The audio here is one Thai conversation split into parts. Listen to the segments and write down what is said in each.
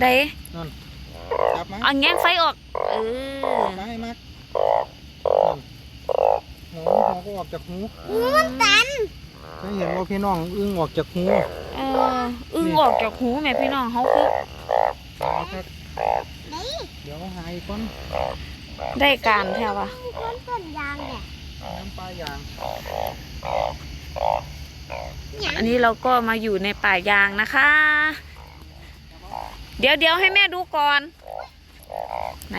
ได้นั่นจับมาเอาแง้งไฟออก เออมาให้มักนั่นหูหูก็ออกจากหูหูมันตันไม่เห็นว่าพี่น้องอึ้งออกจากหูเอออึ้งออกจากหูแม่พี่น้องเขาคือนะครับนี่เดี๋ยวหายก่อนได้การแท้วะมีคนต้นยางเนี่ยน้ำปลายางอันนี้เราก็มาอยู่ในป่ายางนะคะ เดี๋ยวเดี๋ยวให้แม่ดูก่อน ไหน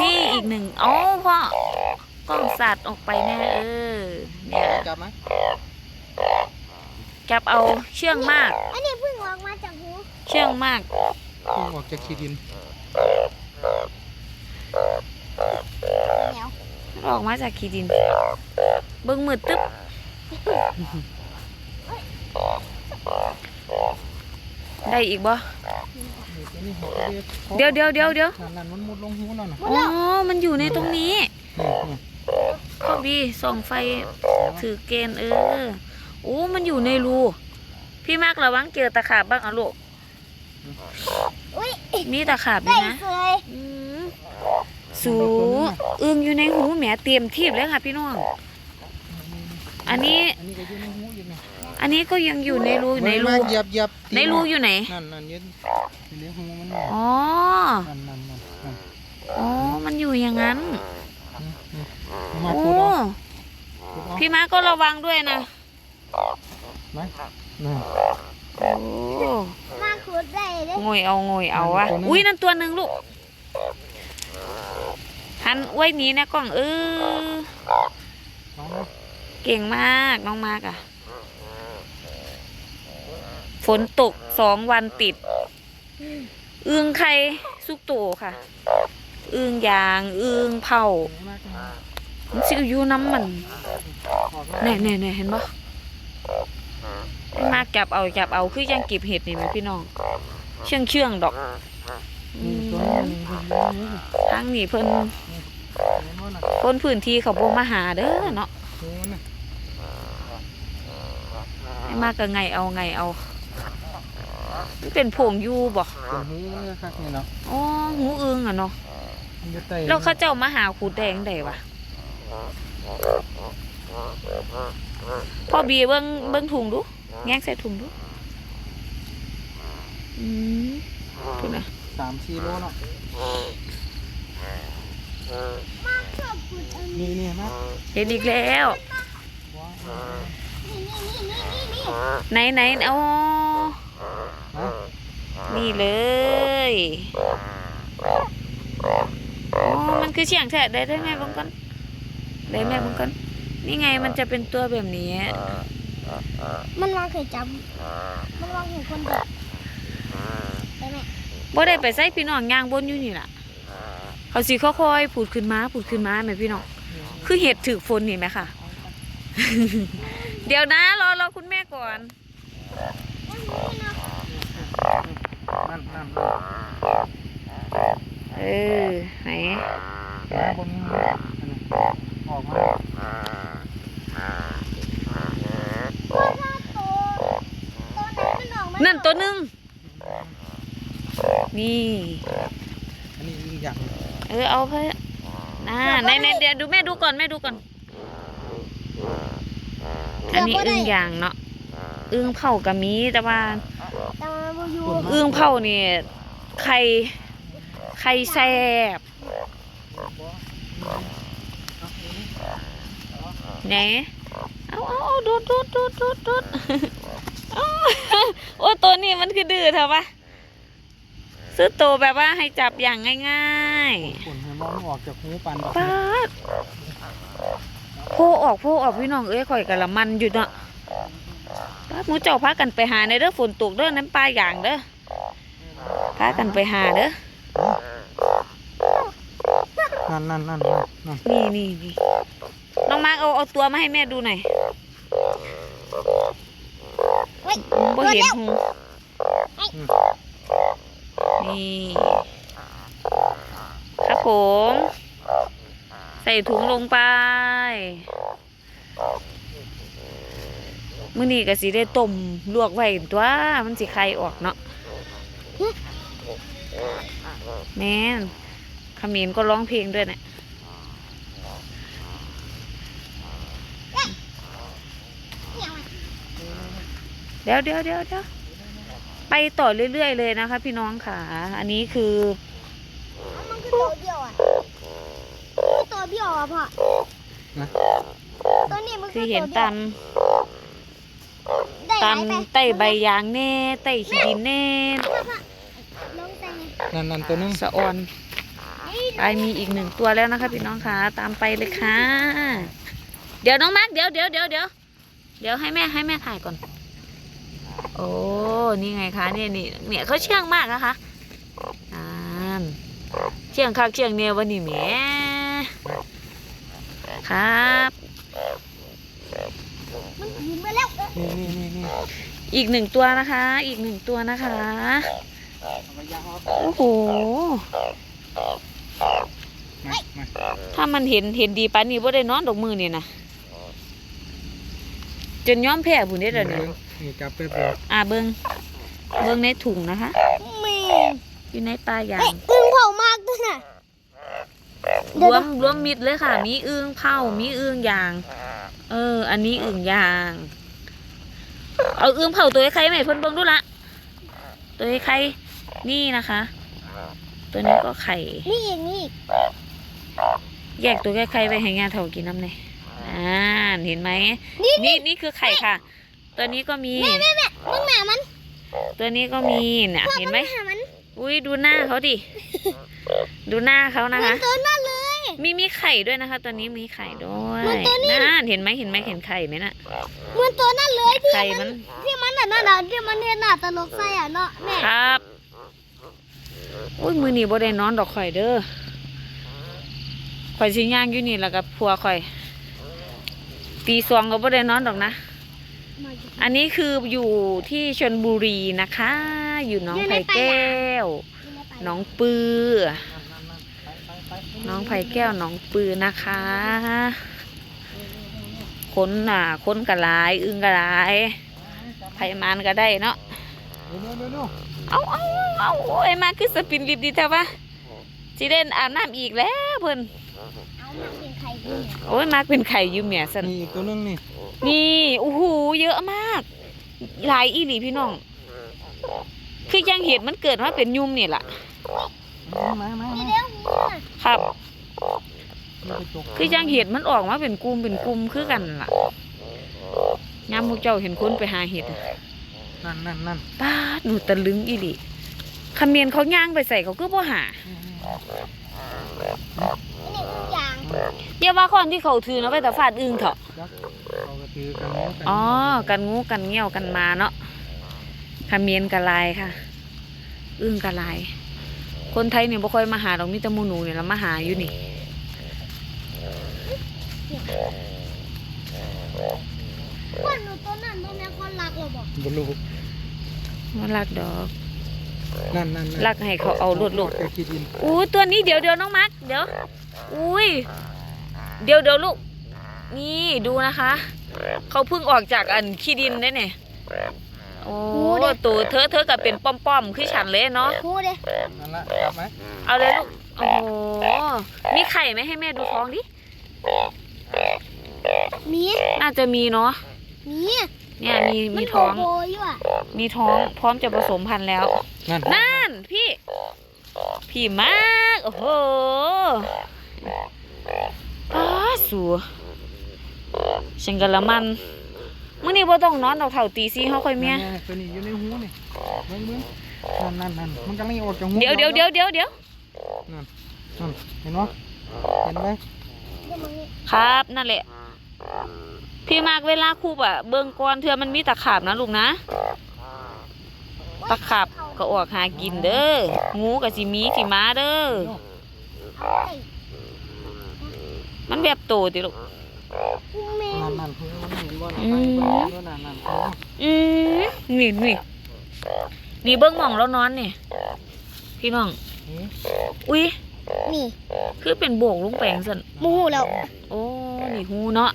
นี่อีกหนึ่งเอ้าพ่อกล้องสัตว์ออกไปแน่เออเนี่ยจับมาจับเอาเชื่องมาก อันนี้เพิ่งออกมาจากหูเชื่องมากอึ้งออกจากขี้ดินเดี๋ยวออกมาจากขีดิน เบิ้งมืดตึ๊บ ได้อีกบ่นี่ตัวนี้หัวเดี๋ยวเดี๋ยวเดี๋ยวเดี๋ยวนั่นนั่นมันมุดลงหูนั่นน่ะอ๋อ มันอยู่ในตรงนี้นี่นี่พ่อบีส่องไฟถือเกณฑ์เออโอ้มันอยู่ในรู พี่มากระวังเจอตะขาบบ้างอะลูกอุ้ยมีตะขาบด้ได้วยนะเลยอืมสูอึงอยู่ในหูแหมเตรียมทีบเลยค่ะพี่น้อง อันนี้ อันนี้ก็อยู่ในหูอยู่นี่อันนี้ก็ยังอยู่ในรูในรูมาเหยียบเหยียบตีในรูอยู่ไหนนั่นนั่นอยืนอยู่ในหูมันนี่อ๋อนั่นนั่นนั่นนั่นอ๋อมันอยู่อย่างนั้นนี่นี่มาโอ้พูดเอาพูดเอาพี่มาก็ระวังด้วยนะไหมนั่นโอ้มาขุดได้เลยงอยเอางอยเอาวะตัวนึงอุ้ยนั่นตัวหนึ่งลูกหันไว้หนี้นะกล้องเออเอาไหมเก่งมากน้องมากอะ ฝนตกสองวันติด อึงไข่สุกโตค่ะ อึงยาง อึงเผามันสิอยู่น้ำมันออกแน่แน่แน่เห็นปะมากจับเอาจับเอาคือยังเก็บเห็ดนี่ไหมพี่น้อง เชื่องเชื่องดอกอืนี่ม Ừ. ตัวนี้นี่ตัวนี้นี่ทางนี้เพิ่นเห็นว่าน่ะคนพื้นที่เขาบ่มาหาเด้อเนาะหูมันน่ะให้มากก็ไงเอาไงเอา มันเป็นผงอยู่บ่เป็นหูมันเลยครับนี่เนาะอ๋อหูอึงอะเนาะมันจะไต่แล้วเขาเจ้ามาหาขูดแดงได้วะพ่อบีเบิ้งเบิ้งถุงดูแงกใส่ถุงดูอืมพูดนะสามสี่โลเนาะมาชอบขุดอันนี้นี่นี่มากเห็นอีกแล้วว้านี่นี่นี่นี่นี่ไหนไหนอ๋อฮะ นี่เลยอ๋อมันคือเฉียงแฉะได้ได้ไหมบางคนได้ไหมบางคนนี่ไงมันจะเป็นตัวแบบนี้ มันวางเคยจำมันวางเห็นคนเดียวได้ไหมบ่ได้ไปใส่พี่น้องย่างบนอยู่นี่ล่ะ เขาสิค่อยๆผุดขึ้นมาผุดขึ้นมาแม่พี่น้อง คือเห็ดถือฝนนี่ไหมค่ะ เดี๋ยวนะรอรอคุณแม่ก่อน นั่นนั่นเออไหนมาบนนี้อันนี้ออกมาตัวถ้าโตตัวนั้นมันออกมานั่นตัวหนึ่งนี่อันนี้อีกอย่างเออเอาเพื่อน่าในในเดี๋ยวดูแม่ดูก่อนแม่ดูก่อน อันนี้อึ้งยางเนาะอึ้งเผากับมีแต่ว่าแต่มันบ่ อยู่อึ้งเผานี่ไข่ไข่แซ่บไหนเอาเอาเอาดูดดูดดูดดูดดูดเอาโอ้ตัวนี้มันคือดื้อเถอะปะซื้อตัวแบบว่าให้จับอย่างง่ายฝนเห็นว่ามันออกจากหูปันดอกๆป๊าดโพออกโพออกพี่น้องเอ้ยข่อยกะละมันอยู่เนาะป๊าดห มูเจ้าพากันไปหาในเด้อฝนตกเด้อน้ำปลาอย่างเด้อพากันไปหาเด้อนั่นนั่นนั่นนั่นนั่นนี่นี่นี่น้องมาร์คเอาเอาตัวมาให้แม่ดูหน่อยเฮ้ยบ่เห็นหูนี่ครับผม ใส่ถุงลงไป มื้อนี้ก็สิได้ต้มลวกไว้ตัวมันสิไข่ออกเนาะแม่นเขมิ้นก็ร้องเพลงด้วยเนะเนี่ยมันเดี๋ยวเดี๋ยวเดี๋ยวเดี๋ยวไปต่อเรื่อยๆเลยนะคะ พี่น้องค่ะ อันนี้คือมันคือตัวเดียวอะคือตัวเดียวอะพ่อนะตัวนี้มันคืคืออเห็นตัวดียวตามได้ ตามหลายใต้ใบยางแน่ใต้ขี้ดินแน่พ่อพ่อลงแต่งนั่นนั่นตัวหนึงสะออนนี่ไปมีอีกหนึ่งตัวแล้วนะคะพี่น้องค่ะตามไปเลยค่ะ เดี๋ยวน้องมาร์คเดี๋ยวเดี๋ยวเดี๋ยวเดี๋ยวเดี๋ยวให้แม่ให้แม่ถ่ายก่อน โอ้นี่ไงคะเนี่ยนี่เนี่ยเขาเชื่องมากนะคะอ่านเชื่องคักเชื่องเนี่ยวันนี้แหมครับมันยืนไปแล้ว นี่นี่นี่นี่อีกหนึ่งตัวนะคะ อีกหนึ่งตัวนะคะเอาไปย่างเอาโอ้โหมามาถ้ามันเห็นเห็นดีปานนี้บ่ได้นอนดอกมือนี่นะจนย้อมแพ้ผู้นี้แล้วเนี่ยนี่จับไปเปล่าอ่าเบิงเบิงในถุงนะคะแม่อยู่ในปลายาเอ้งยอึ้งเผามากด้วยน่ะรวมรวมมิดเลยค่ะ มีอึ้งเผามีอึ้งยาง เออ อันนี้อึ้งยาง เอาอึ้งเผาตัวไอ้ไข่ไหมเพิ่นเบิ่งดูละตัวไอ้ไข่นี่นะคะ ตัวนี้ก็ไข่ นี่อีกนี่อีกแยกตัวไอ้ไข่ไว้ให้งาเท่ากินน้ำเลยอ่าเห็นไหมนี่นี่นี่คือไข่ค่ะ ตัวนี้ก็มีแม่แม่แม่มึงหนามัน ตัวนี้ก็มีเนี่ยพ่อเห็นไหมงหามันอุ้ยดูหน้าเขาดิ ดูหน้าเขาเหนะมือคะนตัวนั่นเลย มีมีไข่ด้วยนะคะ ตัวนี้มีไข่ด้วยมันตัวนี้น่าเห็นไหมเห็นไหมเห็นไข่ไหมน่ะ เหมือนตัวนั่นเลยที่ไข่มัมันน ที่มันน่ะนั่นน่ะที่มันเห็นหน้าตลกใส่อะเนาะแม่ครับอุ้ยมือนี่บ่ได้นอนดอกข่อยเด้อข่อยสิย่างอยู่นี่แล้วกับพัวข่อย ตีสองก็บ่ได้นอนดอกนะ มาอยู่ อันนี้คืออยู่ที่ชลบุรีนะคะ อยู่หน้องไผ่แก้วที่ไม่ไปหน้องปือ น้องไผ่แก้วน้องปือนะคะคนน่ะคนกระลาย อึ้งกระลายไผ่มันก็ได้เนาะเดี๋ยวเดี๋ยวเดี๋ยวเอาเอาเอาโอ้ยมาคือสปินริบดีแท้ปะจีเล่นอาบน้ำอีกแล้วเพิ่นเอามาเป็นไข่ดินโอ้ยมาเป็นไข่อยูเมียสันนี่อีกตัวหนึงนี่นี่โอ้โหเยอะมาก หลายอีหลีพี่น้อง คือยังเห็ดมันเกิดมาเป็นยุ่มนี่แหละ มามามานี่มาเดี๋ยวหูน่ะครับนี่ไปจกคือยังเห็ดมันออกมาเป็นกลุ่มเป็นกลุ่มคือกันล่ะยามพวกเจ้าเห็นคนไปหาเห็ดอะนั่นนั่นนั่นป้าดหนูตะลึงอีหลีคำเมียนเขาย่างไปใส่เขาก็บ่หานี่ทุกอย่างอย่าว่าคนที่เขาถือเนาะไปแต่ฟาดอึ้งเถอะจักเอากระตือกันแล้วกันอ๋อ กันงูกันเงี้ยวกันมาเนาะคำเมียนกันลายค่ะ อึ้งกันลาย คนไทยเนี่ยบ่ค่อยมาหาดอกมีแต่หมูหนูเนี่ยละมาหาอยู่นี่คนหนูตัวนั้นตัวนี้คนรักเราบอกบลูกมันรักดอกนั่นนั่นนั่นรักให้เขาเอาลวดลูกแกขี้ดินอู้ตัวนี้เดี๋ยวเดี๋ยวน้องมักเดี๋ยวอุ้ยเดี๋ยวเดี๋ยวลูก นี่ดูนะคะ เขาเพิ่งออกจากอันขี้ดินได้เนี่ย โอ้ตัวเธอเธอกับเป็นป้อมๆคือฉันเลยเนาะหูเด้นั่นละจับไหมเอาเลยลูกโอ้โหมีไข่ไหมให้แม่ดูท้องดิมีน่าจะมีเนาะมีเนี่ยมีมัมีนท้องโบๆอยู่อะมีท้องพร้อมจะผสมพันธุ์แล้วนั่นนั่นพี่ พี่มากโอ้โหป้าสัวฉันกะละมัน มื่อนี้บ่ต้องนอนดอกเท่าตีซี่เขาค่อยเมียนั่นๆตัวนี้อยู่ในหูนี่เบิ่งเบิ่งนั่นนั่นนั่นมันกำลังออกจากหูเดี๋ยวเดี๋ยวเดี๋ยวเดี๋ยวเดี๋ยวนั่นนั่นเห็นไหมเห็นไหมเดี๋ยวมึงนี่ครับนั่นแหละ พี่มากเวลาคูบอะเบิ่งก่อนเทื่อมันมีตะขาบนะลูกนะ ตะขาบก็ออกหากินเด้องูกับสิมีสิมาเด้อเอาไปมันแบบโตติลูกแม่ นั่นนั่นเพิ่งมันเห็นบ่อืมนั่นนั่นนั่นอืมนี่นี่นี่เบิ้งหม่องแล้วนอนนี่พี่น้อง อุ้ยนี่ คือเป็นโบกลุงแปลงสันมูแล้ว โอ้นี่หูเนาะ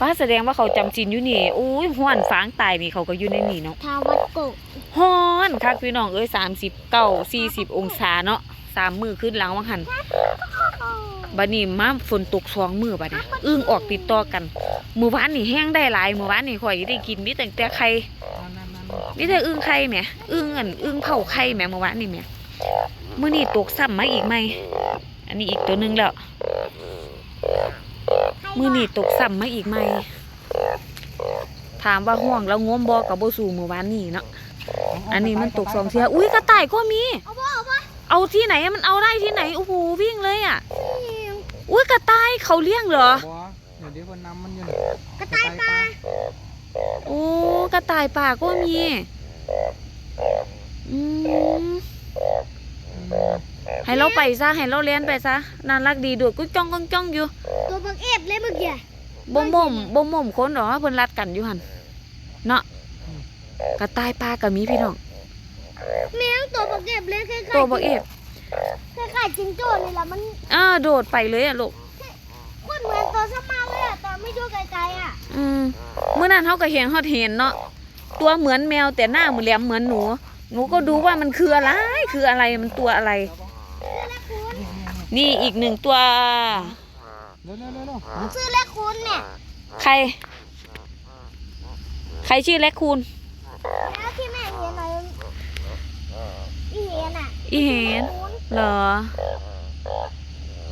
ป้าแสดงว่าเขาจำศีลอยู่นี่อุ้ยห้วนฟางตายนี่เขาก็อยู่ในนี่เนาะทาวัดโกกฮ้อนคักพี่น้องเอ้ย30เก้า40องศาเนาะสามมือขึ้นหลังว่าหัน บัดนี้มาฝนตกสองมือบัดนี้อึ้งออกติดต่อกันมื้อวานนี่แห้งได้หลายมื้อวานนี่ข่อยได้กินมีแต่แต่ไข่นั่นนั่นนั่นมีแต่อึ้งไข่แหมอึ้งอันอึ้งเผาไข่แหมมื้อวานนี่แหมมื้อนี้ตกซ้ำมาอีกไหมอันนี้อีกตัวหนึงแล้วมื้อนี้ตกซ้ำมาอีกไหมถามว่าห่วงแล้วงมบ่กับบ่สู่มื้อวานนี้เนาะอันนี้มันตกสองเทืออุ้ยกระต่ายก็มีเอาป่ะเอาป่ะเอาที่ไหนอะมันเอาได้ที่ไหนโอ้โหวิ่งเลยอะ อุ้ยกระต่ายเขาเลี้ยงเหรอบัวเดี๋ยวเดี๋ยวคนนำมันอยู่กระต่ายปลาโอ้กระต่ายป่าก็มี อืม ให้เราไปซะ ให้เราเลี้ยนไปซะ น่ารักดีดูดกุ้งจ้องกุ้งจ้องอยู่ ตัวบักเอฟเลยเมื่อกี้บ่มบ่มบ่มบ่มคนเหรอเพิ่นรัดกันอยู่หันเนาะกระต่ายป่าก็มีพี่น้อง แมงตัวบักเอฟเลยคล้ายๆตัวบ่เอฟ คล้ายๆจิงโจ้นี่แหละมันอ่าโดดไปเลยอะลูกโคตรเหมือนตัวสมาเลยอะแต่ไม่ดูไกลๆอะ อืมเมื่อนั้นเขาก็เห็นเขาเห็นเนาะตัวเหมือนแมวแต่หน้าเหมือนแหลมเหมือนหนู หนูก็ดูว่ามันคืออะไร คืออะไรมันตัวอะไร นี่อีกหนึ่งตัว เร็วเร็วเร็วเร็วชื่อเล็กคุณเนี่ยใคร ใครชื่อแลคคูนแล้วที่แม่เห็นหน่อยอีเห็นอะอีเห็น คุณ เหรอ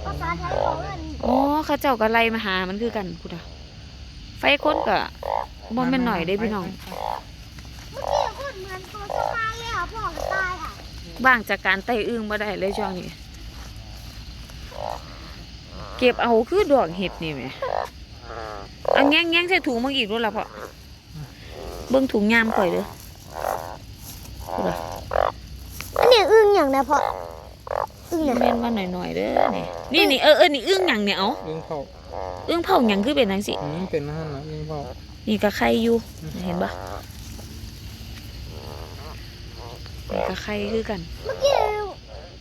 ภาษาไทยบอกว่าอ๋อเข้าเจ้าก็ไล่มาหามันคือกันกูดาไฟค้นก็บ่แม่นหน่อยได้พี่น้อง เมื่อกี้โคตรเหมือนตัวสมาเลยอะพ่อกับตายอะบ้างจากการไต่อึ้งมาได้เลยช่วงนี้ เก็บเอาคือดอกเห็ดนี่แหมเอาแง่งแง่งใส่ถุงมาอีกรู้ละพ่อเบิ่งถุงยามก่อยเด้อพูดอะอันนี้อึ้งอย่างนะพ่อ อึ้งอย่างแม่นว่าหน่อยๆเด้อนี่นี่นี่เออเออนี่อึ้งหยังเนี่ยเอาเลี้ยงเผาอึ้งเผาหยังคือเป็นจังสิอืมเป็นนะฮะเลี้ยงเผานี่ก็ไข่อยู่เห็นปะนี่ก็ไข่คือกันเมื่อกี้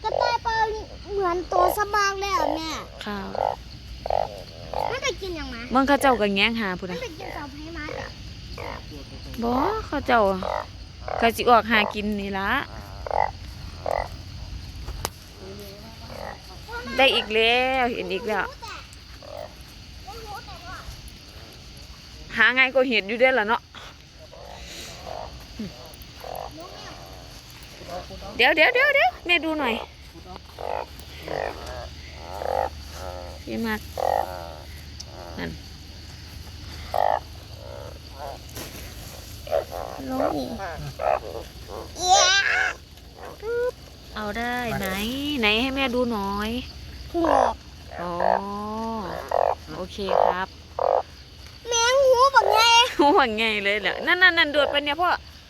กระต่ายปลาเหมือนตัวสมางเลยอะแม่ข้าวมันไปกินอย่างไรเบิ่งเข้าเจ้าก็แง้งหาพุ่นมันนะไปกินเสาไฟมาจ้ะบ่เข้าเจ้าก็สิออกหากินนี่ละ ได้อีกแล้วเห็นอีกแล้ว หาไงก็เห็นอยู่เด้ล่ะเนาะเดี๋ยวเดี๋ยวเดี๋ยวเดี๋ยวแม่ดูหน่อยพี่มากนั่นลงอีกเอาได้ไหน ไหนให้แม่ดูหน่อย หัวอ๋อโอเคครับแมงหูแบบไงห่วงไงเลยเหรอนั่นนั่นนั่นโดดไปเนี่ยพ่อ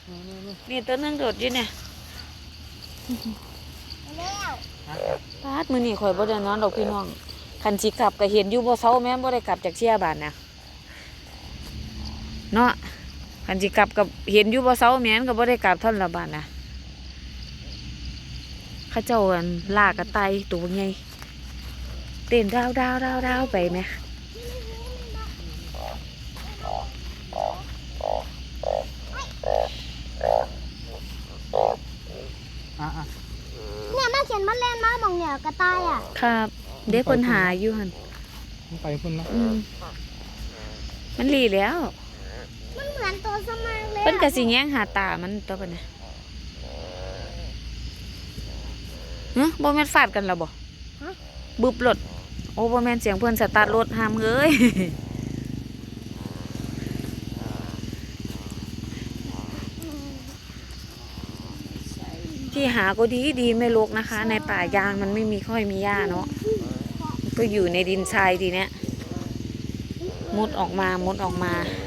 นี่นี่นี่นี่ตัวหนึงโดดอยู่เนี่ยแล้วปาดมือนี่ข่อยบ่ได้นอนดอกพี่น้องคันสิกลับก็เห็นอยู่บ่เซาแม่นบ่ได้กลับจากเชียบ้านนะเนาะคันสิกลับกับเห็นอยู่บ่เซาแม่นก็บ่ได้กลับท่อนละบ้านนะเขาเจ้าอันลากกระไตายตัวใหญ่ เต้นดาวดาวดาวดาวไปไหมอะอะเนี่ยแม่เขียนมันเล่นมามองเนี่ยกระต่ายอะ ครับ เด็กคนหาอยู่หันมันไปพุ่นแล้วอืมมันหลีแล้ว มันเหมือนตัวสมางเลยเพิ่นก็สิแย่งหาตามันตัวปะเนี่ยฮะบ่แม่นฟาดกันแล้วบ่บึบรถ โอ้บ่แม่นเสียงเพิ่นสตาร์ทรถห้ามเอ้ยที่หาก็ดีดีไม่รกนะคะ ในป่ายางมันไม่มีค่อยมีหญ้าเนาะก็อยู่ในดินทรายทีเนี้ยมุดออกมามุดออกมาเ